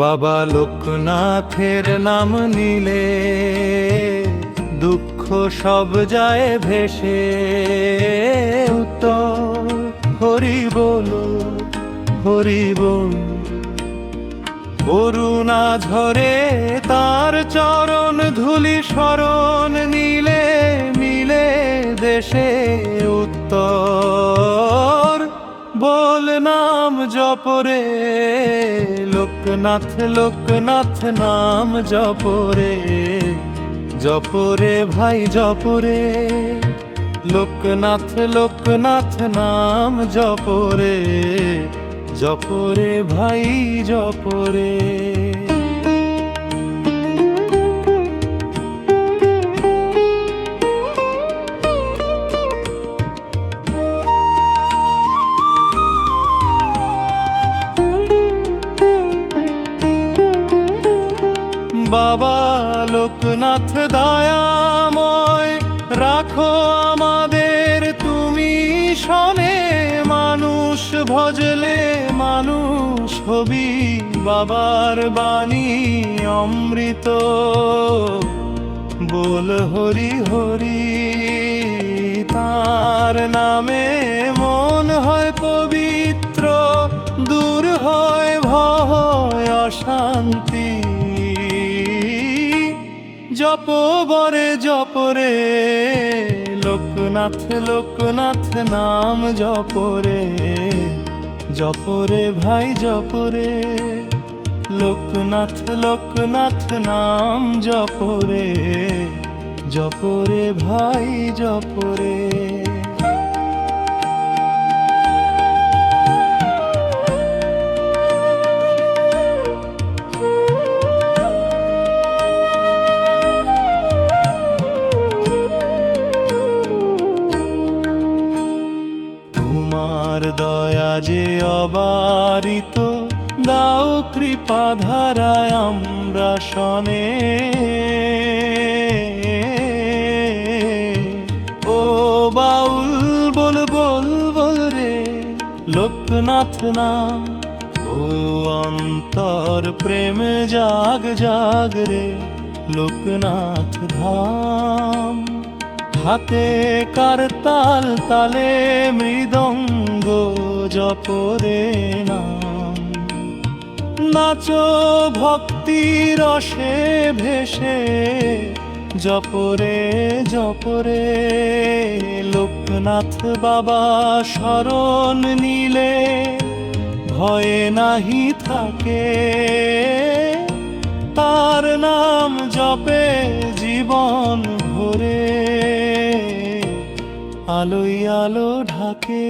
বাবা লোকনাথের নাম নিলে দুঃখ সব যায় ভেসে। উত্তর, হরি বলো, হরি বল। করুণা ঝরে তার চরণ ধুলি শরণ নিলে, মিলে দেশে উত্তর। জপরে, লোকনাথ লোকনাথ নাম জপরে। জপরে ভাই, জপরে, লোকনাথ লোকনাথ নাম জপরে। জপরে ভাই, জপরে। বাবা লোকনাথ দয়াময়, রাখো আমাদের তুমি শনে মানুষ, ভজলে মানুষ হবি বাবার বাণী অমৃত। বল হরি হরি, তার নামে মন হয় পবিত্র, দূর হয় ভয় অশান্তি। জপ বরে জপরে লোকনাথ লোকনাথ নাম জপরে জপরে ভাই জপরে লোকনাথ লোকনাথ নাম জপরে জপরে ভাই জপরে তোমার দয়া যে অবারিত, দাও কৃপা আমরা শনে ও বাউল, বল বল বল রে, লোকনাথ নাম ও অন্তর প্রেম জাগ জাগ রে, লোকনাথ ধাম। হাতে কারতাল তালে মৃদঙ্গ জপরে নাম। নাচো ভক্তি রসে ভেসে জপরে জপরে লোকনাথ বাবা শরণ নিলে, ভয়ে নাহি থাকে। তার নাম জপে জীবন ভরে। আলোই আলো ঢাকে।